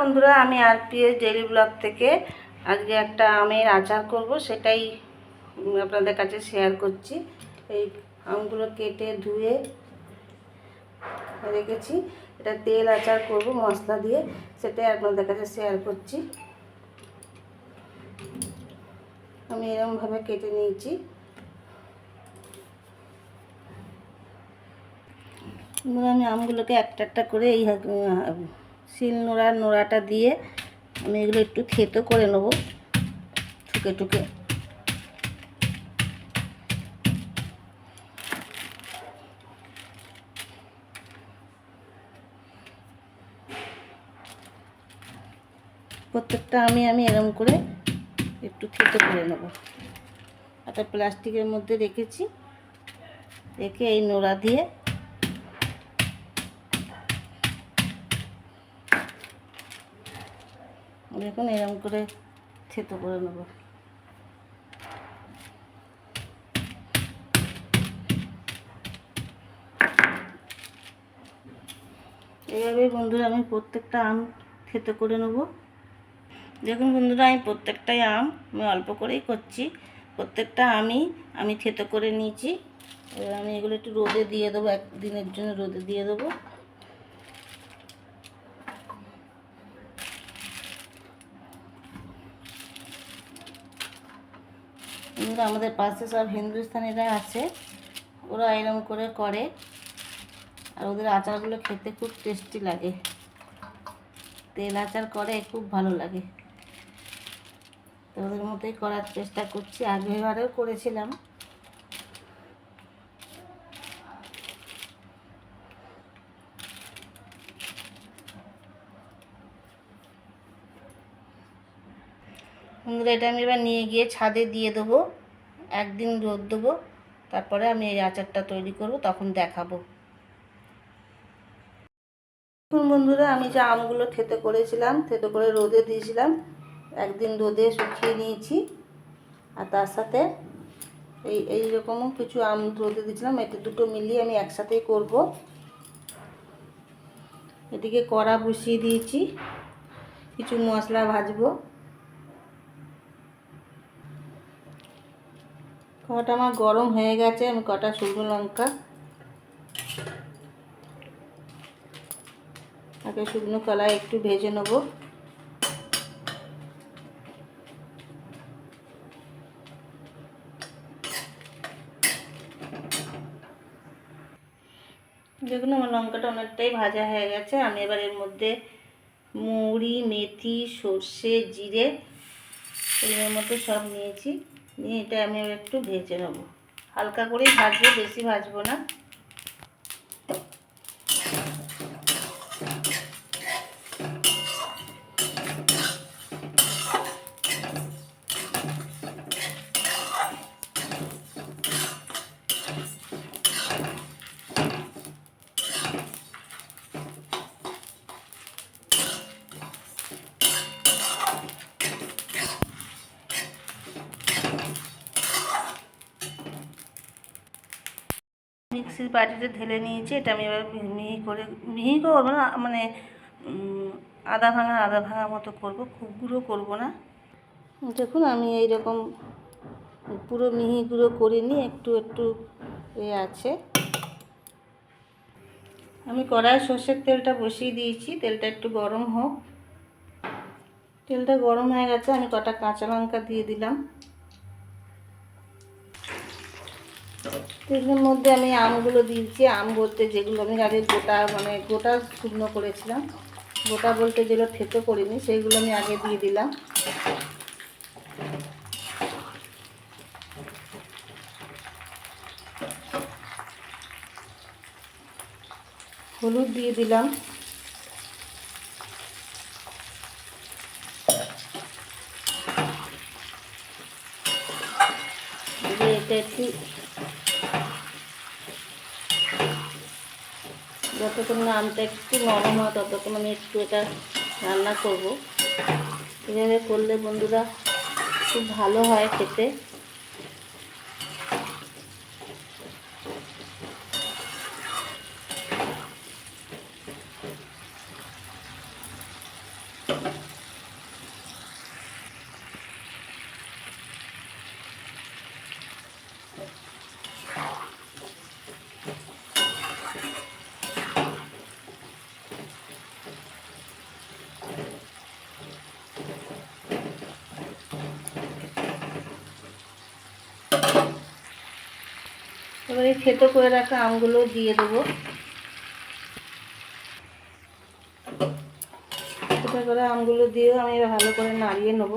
বন্ধুরা, আমি আর PS daily blog থেকে আজকে একটা আমের আচার করব, সেটাই আপনাদের কাছে শেয়ার করছি। এই আমগুলো কেটে ধুয়ে রেখেছি। এটা তেল আচার করব, মশলা দিয়ে, সেটাই আপনাদের কাছে শেয়ার করছি। আমি এরকমভাবে কেটে নিয়েছি। আমি আমগুলোকে একটা একটা করে এই শিল নোড়ার নোড়াটা দিয়ে আমি এগুলো একটু থেতো করে নেব, ঠুকে ঠুকে। প্রত্যেকটা আমি আমি এরম করে একটু থেতো করে নেব। একটা প্লাস্টিকের মধ্যে রেখেছি, রেখে এই নোড়া দিয়ে দেখুন এরকম করে থেতো করে নেব। এইভাবে বন্ধুরা আমি প্রত্যেকটা আম থেতো করে নেব। দেখুন বন্ধুরা, আমি প্রত্যেকটাই আম আমি অল্প করেই করছি। প্রত্যেকটা আমি আমি থেতো করে নিয়েছি। এবার আমি এগুলো একটু রোদে দিয়ে দেবো একদিনের জন্য রোদে দিয়ে দেবো। কিন্তু আমাদের পাশে সব হিন্দুস্তানিরা আছে, ওরা এরম করে করে, আর ওদের আচারগুলো খেতে খুব টেস্টি লাগে। তেল আচার করে, খুব ভালো লাগে। তো ওদের মতোই করার চেষ্টা করছি আগেবারেও করেছিলাম। এটা আমি এবার নিয়ে গিয়ে ছাদে দিয়ে দেবো। একদিন রোদ দেবো, তারপরে আমি এই আচারটা তৈরি করব, তখন দেখাবো। বন্ধুরা, আমি যে আমগুলো থেতো করেছিলাম, থেতো করে রোদে দিয়েছিলাম, একদিন রোদে শুকিয়ে নিয়েছি। আর তার সাথে এই এই রকমও কিছু আম রোদে দিয়েছিলাম এটা দুটো মিলিয়ে আমি একসাথেই করব। এদিকে কড়া বসিয়ে দিয়েছি, কিছু মশলা ভাজবো। কটা আমার গরম হয়ে গেছে, আমি কটা শুকনো লঙ্কা আগে শুকনো কলাই একটু ভেজে নেব। দেখুন, আমার লঙ্কাটা অনেকটাই ভাজা হয়ে গেছে। আমি এবার এর মধ্যে মুড়ি মেথি, সর্ষে, জিরে এর মতো সব নিয়েছি। নিয়ে এটা আমি একটু ভেজে নেব। হালকা করেই ভাজবো বেশি ভাজবো না। মিক্সির বাটিতে ঢেলে নিয়েছি, এটা আমি এবার মিহি করে, মিহি করব না মানে আদা ভাঙা আদা ভাঙা মতো করব, খুব গুঁড়ো করব না। দেখুন, আমি এই রকম পুরো মিহি গুঁড়ো করিনি একটু একটু এ আছে। আমি কড়াই সর্ষের তেলটা বসিয়ে দিয়েছি, তেলটা একটু গরম হোক। তেলটা গরম হয়ে গেছে, আমি কটা কাঁচা লঙ্কা দিয়ে দিলাম। তেলের মধ্যে আমি আমগুলো দিয়েছি। আম বলতে যেগুলো আমি আগে গোটা মানে গোটা শুকনো করেছিলাম। গোটা বলতে যেগুলো থেতো করিনি, সেইগুলো আমি আগে দিয়ে দিলাম। হলুদ দিয়ে দিলাম। এটা একটু যতক্ষণ না আমটা একটু নরম হয়, ততক্ষণ আমি একটু এটা রান্না করব। এভাবে করলে বন্ধুরা খুব ভালো হয় খেতে। এবার এই থেতো করে রাখা আমগুলো দিয়ে দেবো। থেতো করে আমগুলো দিয়েও আমি ভালো করে নাড়িয়ে নেব।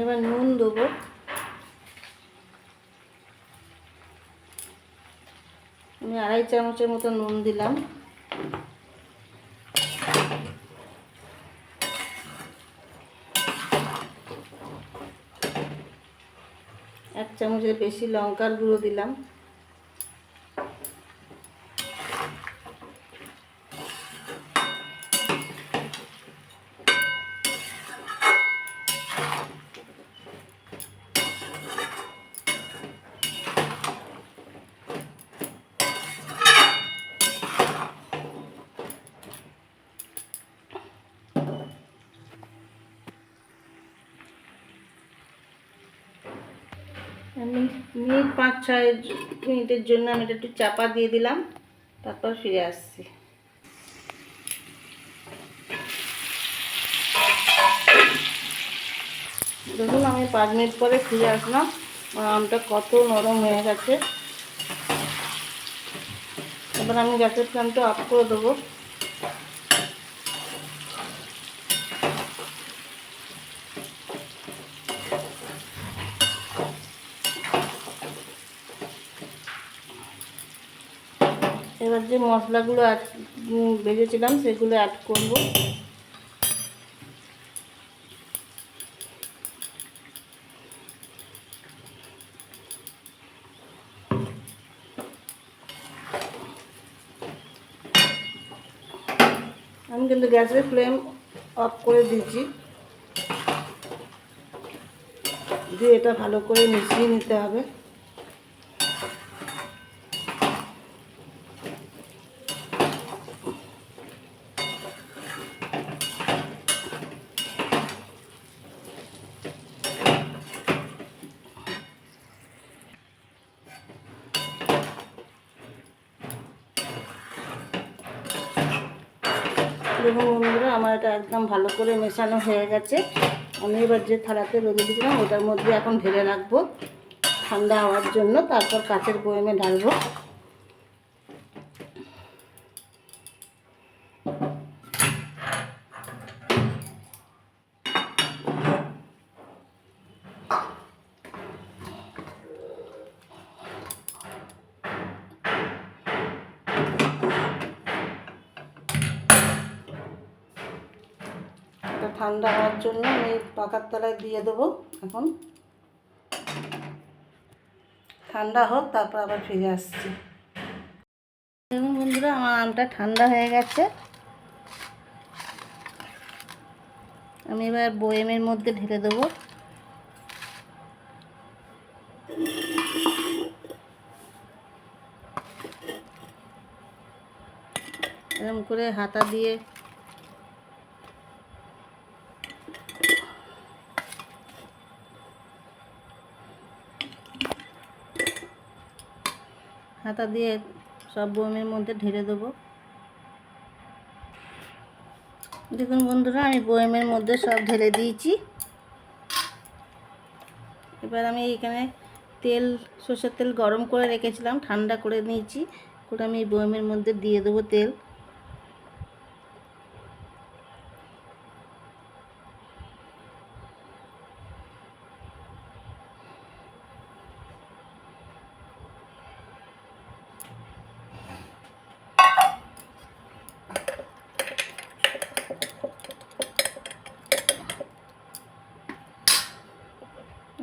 এবার নুন দেবো। আমি আড়াই চামচের মতো নুন দিলাম। এক চামচের বেশি লঙ্কার গুঁড়ো দিলাম। আমি মিনিট পাঁচ ছয় মিনিটের জন্য আমি এটা একটু চাপা দিয়ে দিলাম, তারপর ফিরে আসছি। দেখুন, আমি পাঁচ মিনিট পরে ফিরে আসলাম। আমটা কত নরম হয়ে গেছে। এবার আমি গ্যাসের ফ্লেমটা অফ করে দেবো। এবার যে মশলাগুলো অ্যাড ভেজেছিলাম, সেগুলো অ্যাড করব। আমি কিন্তু গ্যাসের ফ্লেম অফ করে দিচ্ছি দিয়ে এটা ভালো করে মিশিয়ে নিতে হবে। দেখুন বন্ধুরা আমার এটা একদম ভালো করে মেশানো হয়ে গেছে। আমি এবার যে থালাতে রেখে দিয়েছিলাম, ওটার মধ্যে এখন ঢেলে রাখব ঠান্ডা হওয়ার জন্য। তারপর কাঁচের বয়েমে ঢালবো এটা ঠান্ডা হওয়ার জন্য আমি পাকার তলায় দিয়ে দেবো। এখন ঠান্ডা হোক, তারপর আবার ফিরে আসছি। দেখুন বন্ধুরা, আমার আমটা ঠান্ডা হয়ে গেছে। আমি এবার বয়েমের মধ্যে ঢেলে দেবো। এরকম করে হাতা দিয়ে হাতা দিয়ে সব বয়মের মধ্যে ঢেলে দেবো। দেখুন বন্ধুরা, আমি বয়েমের মধ্যে সব ঢেলে দিয়েছি। এবার আমি এখানে তেল, সর্ষের তেল গরম করে রেখেছিলাম, ঠান্ডা করে নিয়েছি। করে আমি বয়মের মধ্যে দিয়ে দেবো তেল।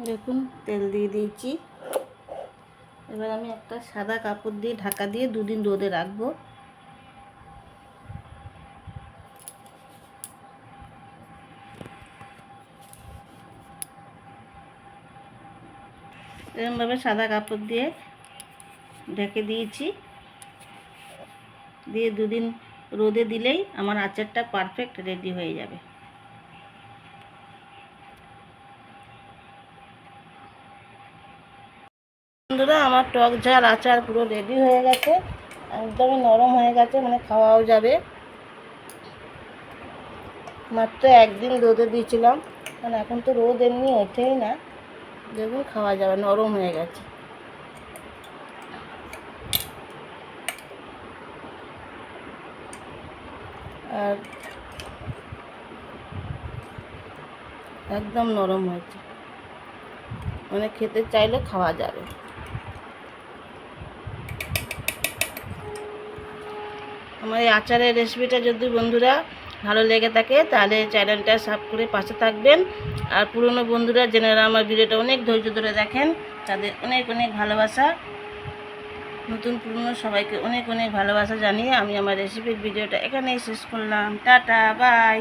দেখুন, তেল দিয়ে দিয়েছি। এবার আমি একটা সাদা কাপড় দিয়ে ঢাকা দিয়ে দুদিন রোদে রাখব। এরকমভাবে সাদা কাপড় দিয়ে ঢেকে দিয়েছি। দিয়ে দুদিন রোদে দিলেই আমার আচারটা পারফেক্ট রেডি হয়ে যাবে। বন্ধুরা, আমার টক ঝাল, আচার পুরো রেডি হয়ে গেছে। একদমই নরম হয়ে গেছে মানে খাওয়াও যাবে। মাত্র একদিন রোদে দিয়েছিলাম। কারণ এখন তো রোদ এমনি ওঠেই না। দেখুন, খাওয়া যাবে, নরম হয়ে গেছে। আর একদম নরম হয়েছে। মানে খেতে চাইলে খাওয়া যাবে। আমার এই আচারের রেসিপিটা যদি বন্ধুরা ভালো লেগে থাকে, তাহলে চ্যানেলটা সাব করে পাশে থাকবেন। আর পুরনো বন্ধুরা যেনারা আমার ভিডিওটা অনেক ধৈর্য ধরে দেখেন, তাদের অনেক অনেক ভালোবাসা। নতুন পুরনো সবাইকে অনেক অনেক ভালোবাসা জানিয়ে আমি আমার রেসিপির ভিডিওটা এখানেই শেষ করলাম। Tata bye